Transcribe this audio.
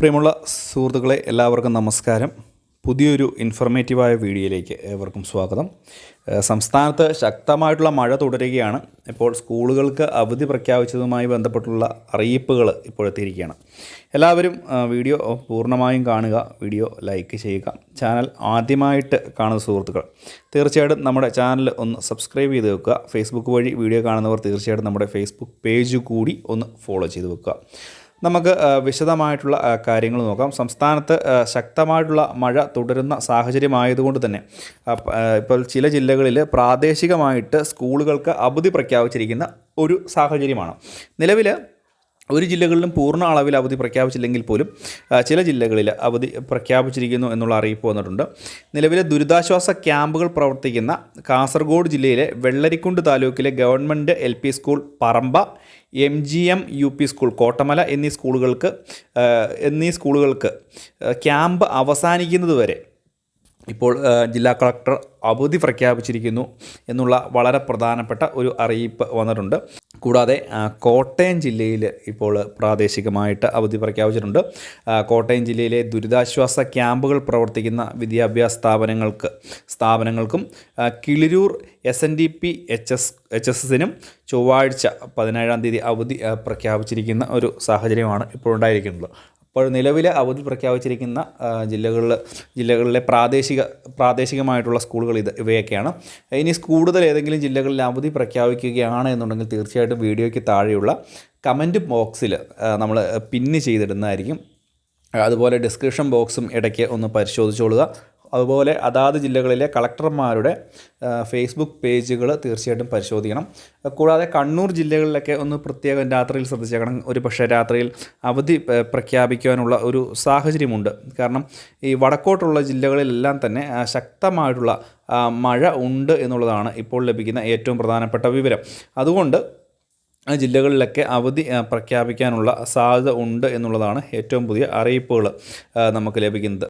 പ്രിയമുള്ള സുഹൃത്തുക്കളെ എല്ലാവർക്കും നമസ്കാരം. പുതിയൊരു ഇൻഫർമേറ്റീവായ വീഡിയോയിലേക്ക് ഏവർക്കും സ്വാഗതം. സംസ്ഥാനത്ത് ശക്തമായിട്ടുള്ള മഴ തുടരുകയാണ്. ഇപ്പോൾ സ്കൂളുകൾക്ക് അവധി പ്രഖ്യാപിച്ചതുമായി ബന്ധപ്പെട്ടുള്ള അറിയിപ്പുകൾ ഇപ്പോൾ എത്തിയിരിക്കുകയാണ്. എല്ലാവരും വീഡിയോ പൂർണമായും കാണുക വീഡിയോ ലൈക്ക് ചെയ്യുക. ചാനൽ ആദ്യമായിട്ട് കാണുന്ന സുഹൃത്തുക്കൾ തീർച്ചയായിട്ടും നമ്മുടെ ചാനൽ ഒന്ന് സബ്സ്ക്രൈബ് ചെയ്ത് വെക്കുക. ഫേസ്ബുക്ക് വഴി വീഡിയോ കാണുന്നവർ തീർച്ചയായിട്ടും നമ്മുടെ ഫേസ്ബുക്ക് പേജ് കൂടി ഒന്ന് ഫോളോ ചെയ്ത് വെക്കുക. നമുക്ക് വിശദമായിട്ടുള്ള കാര്യങ്ങൾ നോക്കാം. സംസ്ഥാനത്ത് ശക്തമായിട്ടുള്ള മഴ തുടരുന്ന സാഹചര്യമായതുകൊണ്ട് തന്നെ ഇപ്പോൾ ചില ജില്ലകളിൽ പ്രാദേശികമായിട്ട് സ്കൂളുകൾക്ക് അവധി പ്രഖ്യാപിച്ചിരിക്കുന്ന ഒരു സാഹചര്യമാണ്. നിലവിൽ ഒരു ജില്ലകളിലും പൂർണ അളവിൽ അവധി പ്രഖ്യാപിച്ചില്ലെങ്കിൽ പോലും ചില ജില്ലകളിൽ അവധി പ്രഖ്യാപിച്ചിരിക്കുന്നു എന്നുള്ള അറിയിപ്പ് വന്നിട്ടുണ്ട്. നിലവിലെ ദുരിതാശ്വാസ ക്യാമ്പുകൾ പ്രവർത്തിക്കുന്ന കാസർഗോഡ് ജില്ലയിലെ വെള്ളരിക്കുണ്ട് താലൂക്കിലെ government L school Paramba M G M U P school Kottamala എന്നീ സ്കൂളുകൾക്ക് എന്നീ സ്കൂളുകൾക്ക് ക്യാമ്പ് അവസാനിക്കുന്നത് വരെ ഇപ്പോൾ ജില്ലാ കളക്ടർ അവധി പ്രഖ്യാപിച്ചിരിക്കുന്നു എന്നുള്ള വളരെ പ്രധാനപ്പെട്ട ഒരു അറിയിപ്പ് വന്നിട്ടുണ്ട്. കൂടാതെ കോട്ടയം ജില്ലയിൽ ഇപ്പോൾ പ്രാദേശികമായിട്ട് അവധി പ്രഖ്യാപിച്ചിട്ടുണ്ട്. കോട്ടയം ജില്ലയിലെ ദുരിതാശ്വാസ ക്യാമ്പുകൾ പ്രവർത്തിക്കുന്ന വിദ്യാഭ്യാസ സ്ഥാപനങ്ങൾക്ക് സ്ഥാപനങ്ങൾക്കും Kiliroor S N D P H S H S എസിനും ചൊവ്വാഴ്ച പതിനേഴാം തീയതി അവധി പ്രഖ്യാപിച്ചിരിക്കുന്ന ഒരു സാഹചര്യമാണ് ഇപ്പോൾ ഉണ്ടായിരിക്കുന്നത് അപ്പോൾ നിലവിലെ അവധി പ്രഖ്യാപിച്ചിരിക്കുന്ന ജില്ലകളിൽ ജില്ലകളിലെ പ്രാദേശിക പ്രാദേശികമായിട്ടുള്ള സ്കൂളുകൾ ഇത് ഇവയൊക്കെയാണ്. ഇനി കൂടുതൽ ഏതെങ്കിലും ജില്ലകളിൽ അവധി പ്രഖ്യാപിക്കുകയാണ് എന്നുണ്ടെങ്കിൽ തീർച്ചയായിട്ടും വീഡിയോയ്ക്ക് താഴെയുള്ള കമന്റ് ബോക്സിൽ നമ്മൾ പിന്ന് ചെയ്തിടുന്നതായിരിക്കും. അതുപോലെ ഡിസ്ക്രിപ്ഷൻ ബോക്സും ഇടയ്ക്ക് ഒന്ന് പരിശോധിച്ചോളുക. അതുപോലെ അതാത് ജില്ലകളിലെ കളക്ടർമാരുടെ ഫേസ്ബുക്ക് പേജുകൾ തീർച്ചയായിട്ടും പരിശോധിക്കണം. കൂടാതെ കണ്ണൂർ ജില്ലകളിലൊക്കെ ഒന്ന് പ്രത്യേകം രാത്രിയിൽ ശ്രദ്ധിച്ചേക്കണം. ഒരു പക്ഷേ രാത്രിയിൽ അവധി പ്രഖ്യാപിക്കുവാനുള്ള ഒരു സാഹചര്യമുണ്ട്. കാരണം ഈ വടക്കോട്ടുള്ള ജില്ലകളിലെല്ലാം തന്നെ ശക്തമായിട്ടുള്ള മഴ ഉണ്ട് എന്നുള്ളതാണ് ഇപ്പോൾ ലഭിക്കുന്ന ഏറ്റവും പ്രധാനപ്പെട്ട വിവരം. അതുകൊണ്ട് ജില്ലകളിലൊക്കെ അവധി പ്രഖ്യാപിക്കാനുള്ള സാധ്യത ഉണ്ട് എന്നുള്ളതാണ് ഏറ്റവും പുതിയ അറിയിപ്പുകൾ നമുക്ക് ലഭിക്കുന്നത്.